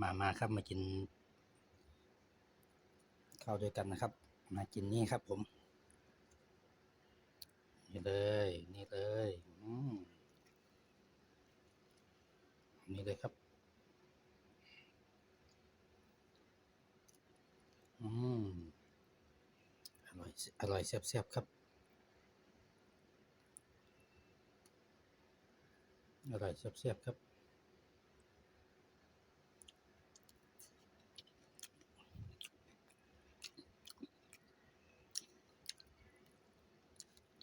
มามาครับมากินข้าวด้วยกันนะครับ มากินนี่ครับผมนี่เลย นี่เลยอืมนี่เลยครับ อืมอร่อยอร่อยแซ่บๆครับ อร่อยแซ่บๆครับ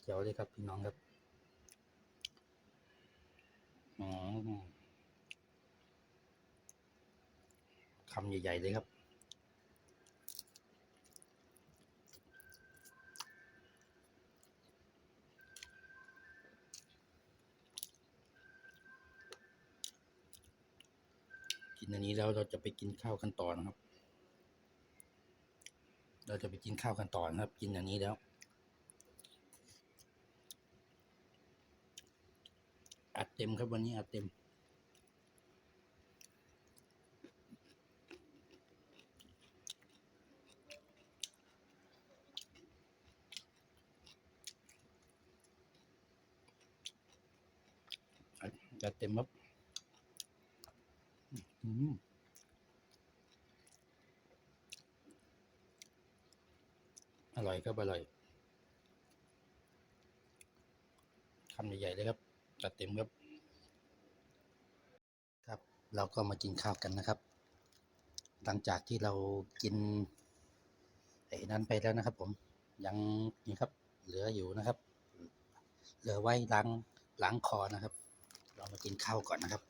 เจ๋วเลยครับพี่น้องครับอืมคำใหญ่ ๆ เลยครับ กินอันนี้แล้วเราจะไปกินข้าวกันต่อนะครับ เราจะไปกินข้าวกันต่อนะครับ กินอย่างนี้แล้ว อัด เต็มครับวันนี้อัดเต็มอัดเต็มครับอืมอร่อยครับ อร่อยคำใหญ่ๆเลยครับ จัดเต็มครับครับ เราก็มากินข้าวกันนะครับ หลังจากที่เรากินไอ้นั้นไปแล้วนะครับผมยังนี่ครับ เหลืออยู่นะครับ เหลือไว้ล้างล้างคอนะครับ เรามากินข้าวก่อนนะครับ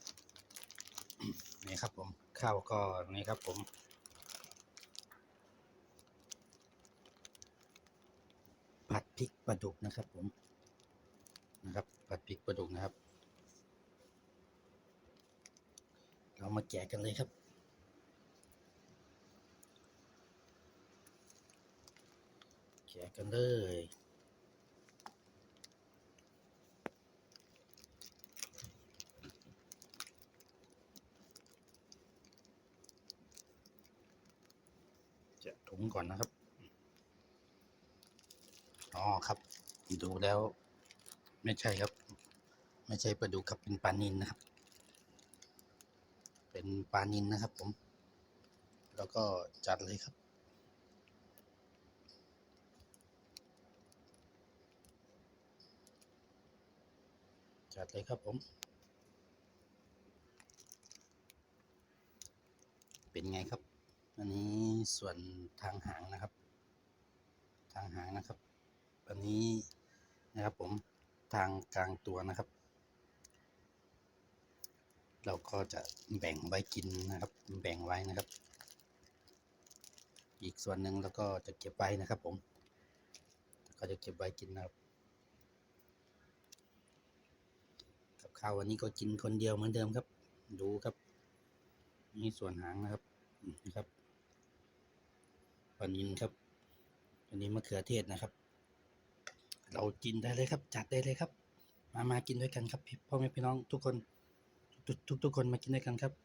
นี่ครับผมข้าวก็นี่ครับผมผัดพริกปลาดุกนะครับผมนะครับผัดพริกปลาดุกนะครับ เรา มาแกะกันเลยครับ แกะกันเลยแกะถุงก่อนนะครับ อ๋อครับ ดูแล้ว ไม่ใช่ครับ ไม่ใช่ปลาดุกครับเป็นปลานินนะครับ เป็นปลานินนะครับผม แล้วก็จัดเลยครับ จัดเลยครับผม เป็นไงครับ อันนี้ส่วนทางหางนะครับ ทางหางนะครับ อันนี้นะครับผมทางกลางตัวนะครับ เราก็จะแบ่งไว้กินนะครับ แบ่งไว้นะครับ อีกส่วนหนึ่งแล้วก็จะเก็บไว้นะครับ ผม ก็จะเก็บไว้กินนะครับ กับข้าววันนี้ก็กินคนเดียวเหมือนเดิมครับ ดูครับนี่ส่วนหางนะครับนะครับปนินครับ อันนี้มะเขือเทศนะครับ เรากินได้เลยครับ จัดได้เลยครับ มามากินด้วยกันครับพี่พ่อแม่พี่น้องทุกคน ทุกๆคนมากินด้วยกันครับ